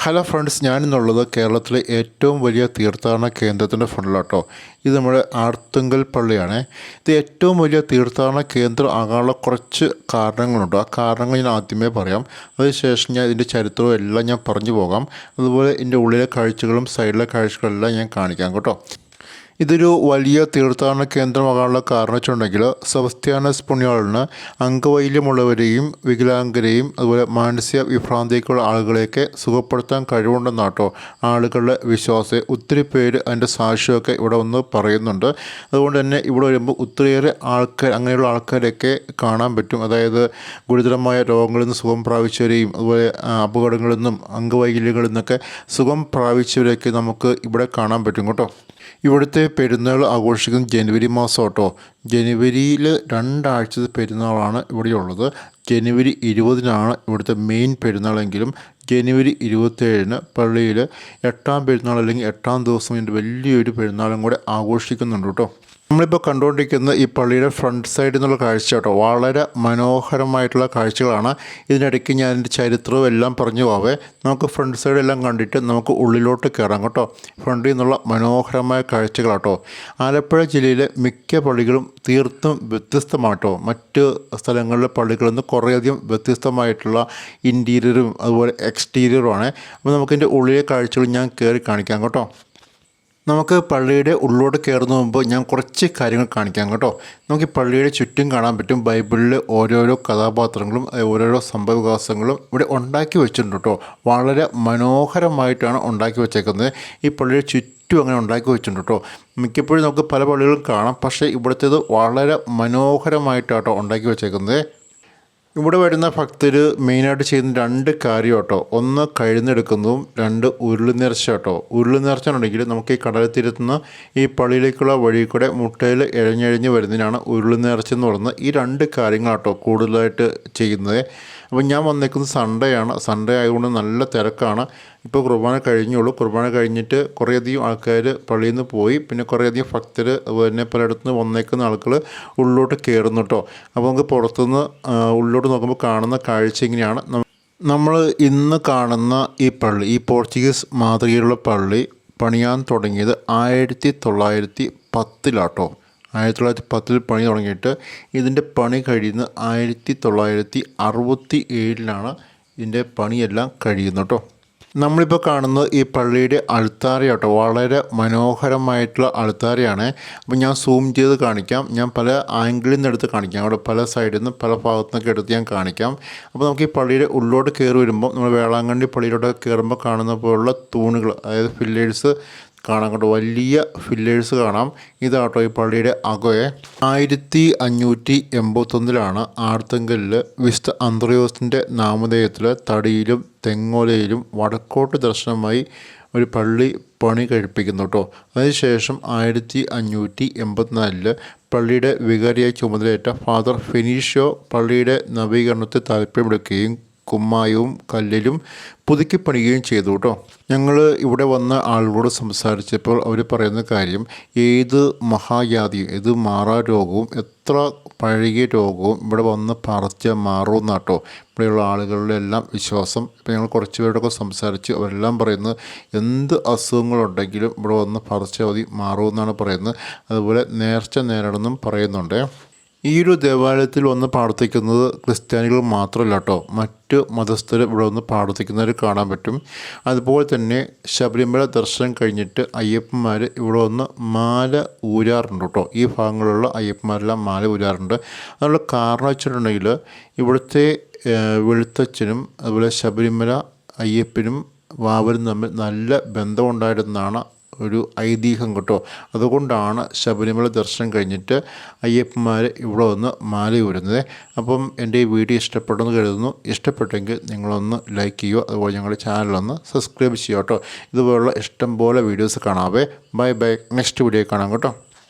Hello friends ഞാനിന്നുള്ളത് കേരളത്തിലെ ഏറ്റവും വലിയ തീർത്ഥാടന കേന്ദ്രത്തിന്റെ ഫ്രണ്ടിലാട്ടോ. ഇത് നമ്മുടെ ആർത്തുങ്കൽ പള്ളിയാണ്. ഇത് ഏറ്റവും വലിയ തീർത്ഥാടന കേന്ദ്രം ആകാനുള്ള കുറച്ച് കാരണങ്ങളുണ്ട്. ആ കാരണങ്ങൾ ഞാൻ ആദ്യമേ പറയാം. അതിനുശേഷം ഞാൻ ഇതിന്റെ ചരിത്രവും എല്ലാം ഞാൻ പറഞ്ഞു പോകാം. അതുപോലെ ഇതിന്റെ ഉള്ളിലെ കാഴ്ചകളും സൈഡിലെ കാഴ്ചകളെല്ലാം ഞാൻ കാണിക്കാം കേട്ടോ. ഇതൊരു വലിയ തീർത്ഥാടന കേന്ദ്രമാകാനുള്ള കാരണം വെച്ചിട്ടുണ്ടെങ്കിൽ സെബസ്ത്യാനസ് പുണ്യാളിന് അംഗവൈല്യമുള്ളവരെയും വികലാംഗരെയും അതുപോലെ മാനസിക വിഭ്രാന്തിക്കുള്ള ആളുകളെയൊക്കെ സുഖപ്പെടുത്താൻ കഴിവുണ്ടെന്നാട്ടോ ആളുകളുടെ വിശ്വാസം. ഒത്തിരി പേര് അതിന്റെ സാക്ഷിയൊക്കെ ഇവിടെ വന്ന് പറയുന്നുണ്ട്. അതുകൊണ്ട് തന്നെ ഇവിടെ വരുമ്പോൾ ഒത്തിരിയേറെ ആൾക്കാർ അങ്ങനെയുള്ള ആൾക്കാരെയൊക്കെ കാണാൻ പറ്റും. അതായത് ഗുരുതരമായ രോഗങ്ങളിൽ നിന്ന് സുഖം പ്രാപിച്ചവരെയും അതുപോലെ അപകടങ്ങളിൽ നിന്നും അംഗവൈകല്യങ്ങളിൽ നിന്നൊക്കെ സുഖം പ്രാപിച്ചവരെയൊക്കെ നമുക്ക് ഇവിടെ കാണാൻ പറ്റും കേട്ടോ. ഇവിടുത്തെ പെരുന്നാൾ ആഘോഷിക്കുന്നത് ജനുവരി മാസം കേട്ടോ. ജനുവരിയിൽ രണ്ടാഴ്ചത്തെ പെരുന്നാളാണ് ഇവിടെയുള്ളത്. ജനുവരി ഇരുപതിനാണ് ഇവിടുത്തെ മെയിൻ പെരുന്നാളെങ്കിലും ജനുവരി ഇരുപത്തേഴിന് പള്ളിയിൽ എട്ടാം പെരുന്നാൾ അല്ലെങ്കിൽ എട്ടാം ദിവസം ഇതിന്റെ വലിയൊരു പെരുന്നാളും കൂടെ ആഘോഷിക്കുന്നുണ്ട് കേട്ടോ. നമ്മളിപ്പോൾ കണ്ടുകൊണ്ടിരിക്കുന്നത് ഈ പള്ളിയുടെ ഫ്രണ്ട് സൈഡിൽ നിന്നുള്ള കാഴ്ച കേട്ടോ വളരെ മനോഹരമായിട്ടുള്ള കാഴ്ചകളാണ്. ഇതിനിടയ്ക്ക് ഞാൻ എന്റെ ചരിത്രവും എല്ലാം പറഞ്ഞു പോവേ. നമുക്ക് ഫ്രണ്ട് സൈഡ് എല്ലാം കണ്ടിട്ട് നമുക്ക് ഉള്ളിലോട്ട് കയറാം കേട്ടോ. ഫ്രണ്ടിൽ നിന്നുള്ള മനോഹരമായ കാഴ്ചകളാട്ടോ. ആലപ്പുഴ ജില്ലയിലെ മിക്ക പള്ളികളും തീർത്തും വ്യത്യസ്തമാട്ടോ മറ്റ് സ്ഥലങ്ങളിലെ പള്ളികളിൽ നിന്ന് കുറേയധികം വ്യത്യസ്തമായിട്ടുള്ള ഇന്റീരിയറും അതുപോലെ എക്സ്റ്റീരിയറുമാണ് അപ്പോൾ നമുക്കിതിന്റെ ഉള്ളിലെ കാഴ്ചകൾ ഞാൻ കയറി കാണിക്കാം കേട്ടോ. നമുക്ക് പള്ളിയുടെ ഉള്ളിലോട്ട് കയറുന്ന മുമ്പ് ഞാൻ കുറച്ച് കാര്യങ്ങൾ കാണിക്കാം കേട്ടോ. നമുക്ക് ഈ പള്ളിയുടെ ചുറ്റും കാണാൻ പറ്റും ബൈബിളിൽ ഓരോരോ കഥാപാത്രങ്ങളും ഓരോരോ സംഭവവികാസങ്ങളും ഇവിടെ ഉണ്ടാക്കി വെച്ചിട്ടുണ്ട് കേട്ടോ. വളരെ മനോഹരമായിട്ടാണ് ഉണ്ടാക്കി വെച്ചേക്കുന്നത്. ഈ പള്ളിയുടെ ചുറ്റും അങ്ങനെ ഉണ്ടാക്കി വെച്ചിട്ടുണ്ട് കേട്ടോ. മിക്കപ്പോഴും നമുക്ക് പല പള്ളികളും കാണാം. പക്ഷേ ഇവിടുത്തേത് വളരെ മനോഹരമായിട്ടാട്ടോ ഉണ്ടാക്കി വെച്ചേക്കുന്നത്. ഇവിടെ വരുന്ന ഭക്തർ മെയിനായിട്ട് ചെയ്യുന്ന രണ്ട് കാര്യം കേട്ടോ ഒന്ന് കഴുന്നെടുക്കുന്നതും രണ്ട് ഉരുളി നേർച്ച കേട്ടോ ഉരുളി നേർച്ച ഉണ്ടെങ്കിൽ നമുക്ക് ഈ കടൽ തിരുത്തുന്ന ഈ പള്ളിയിലേക്കുള്ള വഴി കൂടെ മുട്ടയിൽ ഇഴഞ്ഞഴിഞ്ഞ് വരുന്നതിനാണ് ഉരുളി നേർച്ച എന്ന് പറയുന്നത്. ഈ രണ്ട് കാര്യങ്ങളാട്ടോ കൂടുതലായിട്ട് ചെയ്യുന്നത്. അപ്പം ഞാൻ വന്നേക്കുന്നത് സൺഡേ ആണ്. സൺഡേ ആയതുകൊണ്ട് നല്ല തിരക്കാണ്. ഇപ്പോൾ കുർബാന കഴിഞ്ഞുള്ളൂ. കുർബാന കഴിഞ്ഞിട്ട് കുറേയധികം ആൾക്കാർ പള്ളിയിൽ നിന്ന് പോയി. പിന്നെ കുറേയധികം ഭക്തർ അതുപോലെ പലയിടത്തുനിന്ന് പലയിടത്തു നിന്ന് വന്നേക്കുന്ന ആളുകൾ ഉള്ളിലോട്ട് കയറുന്നു കേട്ടോ. അപ്പോൾ നമുക്ക് പുറത്തുനിന്ന് ഉള്ളിലോട്ട് നോക്കുമ്പോൾ കാണുന്ന കാഴ്ച ഇങ്ങനെയാണ്. നമ്മൾ ഇന്ന് കാണുന്ന ഈ പള്ളി ഈ പോർച്ചുഗീസ് മാതൃകയിലുള്ള പള്ളി പണിയാൻ തുടങ്ങിയത് ആയിരത്തി തൊള്ളായിരത്തി പത്തിലാട്ടോ. ആയിരത്തി തൊള്ളായിരത്തി പത്തിൽ പണി തുടങ്ങിയിട്ട് ഇതിന്റെ പണി കഴിയുന്ന ആയിരത്തി തൊള്ളായിരത്തി അറുപത്തി ഏഴിലാണ് ഇതിന്റെ പണിയെല്ലാം കഴിയുന്നത് കേട്ടോ. നമ്മളിപ്പോൾ കാണുന്നത് ഈ പള്ളിയുടെ അൾത്താര കേട്ടോ വളരെ മനോഹരമായിട്ടുള്ള അൾത്താരയാണ്. അപ്പോൾ ഞാൻ സൂം ചെയ്ത് കാണിക്കാം. ഞാൻ പല ആംഗിളിൽ നിന്ന് എടുത്ത് കാണിക്കാം. അവിടെ പല സൈഡിൽ നിന്ന് പല ഭാഗത്തു നിന്നൊക്കെ എടുത്ത് ഞാൻ കാണിക്കാം. അപ്പോൾ നമുക്ക് ഈ പള്ളിയുടെ ഉള്ളോട്ട് കയറി വരുമ്പോൾ നമ്മൾ വേളാങ്കണ്ണി പള്ളിയിലോട്ട് കയറുമ്പോൾ കാണുന്ന പോലുള്ള തൂണുകൾ അതായത് ഫില്ലേഴ്സ് കാണാം കൊണ്ട് വലിയ ഫില്ലേഴ്സ് കാണാം. ഇത് ഈ പള്ളിയുടെ അകയെ. ആയിരത്തി അഞ്ഞൂറ്റി എൺപത്തൊന്നിലാണ് ആർത്തങ്കലിൽ വിശുദ്ധ അന്ത്രയോസിന്റെ നാമധേയത്തിൽ തടിയിലും തെങ്ങോലയിലും വടക്കോട്ട് ദർശനമായി ഒരു പള്ളി പണി കഴിപ്പിക്കുന്നു കേട്ടോ അതിനുശേഷം ആയിരത്തി അഞ്ഞൂറ്റി എൺപത്തിനാലിൽ പള്ളിയുടെ വികാരിയായി ചുമതലയേറ്റ ഫാദർ ഫിനീഷ്യോ പള്ളിയുടെ നവീകരണത്തെ താല്പര്യമെടുക്കുകയും കുമ്മായവും കല്ലിലും പുതുക്കി പണിയുകയും ചെയ്തു കേട്ടോ ഞങ്ങൾ ഇവിടെ വന്ന ആളുകളോട് സംസാരിച്ചപ്പോൾ അവർ പറയുന്ന കാര്യം ഏത് മഹാവ്യാധിയും ഏത് മാറാ രോഗവും എത്ര പഴകിയ രോഗവും ഇവിടെ വന്ന് പറിച്ച് മാറുമെന്നാട്ടോ ഇവിടെയുള്ള ആളുകളുടെ എല്ലാം വിശ്വാസം. ഇപ്പം ഞങ്ങൾ കുറച്ച് പേരോടൊക്കെ സംസാരിച്ച് അവരെല്ലാം പറയുന്നത് എന്ത് അസുഖങ്ങളുണ്ടെങ്കിലും ഇവിടെ വന്ന് പറിച്ചാൽ മതി മാറുമെന്നാണ് പറയുന്നത്. അതുപോലെ നേർച്ച നേരിടുന്നും പറയുന്നുണ്ട്. ഈ ഒരു ദേവാലയത്തിൽ വന്ന് പ്രാർത്ഥിക്കുന്നത് ക്രിസ്ത്യാനികൾ മാത്രമല്ല കേട്ടോ. മറ്റ് മതസ്ഥർ ഇവിടെ വന്ന് പ്രാർത്ഥിക്കുന്നവർ കാണാൻ പറ്റും. അതുപോലെ തന്നെ ശബരിമല ദർശനം കഴിഞ്ഞിട്ട് അയ്യപ്പന്മാർ ഇവിടെ വന്ന് മാല ഊരാറുണ്ട് കേട്ടോ. ഈ ഭാഗങ്ങളിലുള്ള അയ്യപ്പന്മാരെല്ലാം മാല ഊരാറുണ്ട്. അതിനുള്ള കാരണം വെച്ചിട്ടുണ്ടെങ്കിൽ ഇവിടുത്തെ വെളുത്തച്ഛനും അതുപോലെ ശബരിമല അയ്യപ്പനും വാവരും തമ്മിൽ നല്ല ബന്ധമുണ്ടായിരുന്നാണ് ഒരു ഐതിഹ്യം കേട്ടോ. അതുകൊണ്ടാണ് ശബരിമല ദർശനം കഴിഞ്ഞിട്ട് അയ്യപ്പന്മാർ ഇവിടെ വന്ന് മാലയൂരുന്നത് അപ്പം എന്റെ ഈ വീഡിയോ ഇഷ്ടപ്പെട്ടെന്ന് കരുതുന്നു. ഇഷ്ടപ്പെട്ടെങ്കിൽ നിങ്ങളൊന്ന് ലൈക്ക് ചെയ്യുക. അതുപോലെ ഞങ്ങളുടെ ചാനലൊന്ന് സബ്സ്ക്രൈബ് ചെയ്യുക കേട്ടോ. ഇതുപോലുള്ള ഇഷ്ടം പോലെ videos കാണാവേ. Bye bye. Next video കാണാം കേട്ടോ.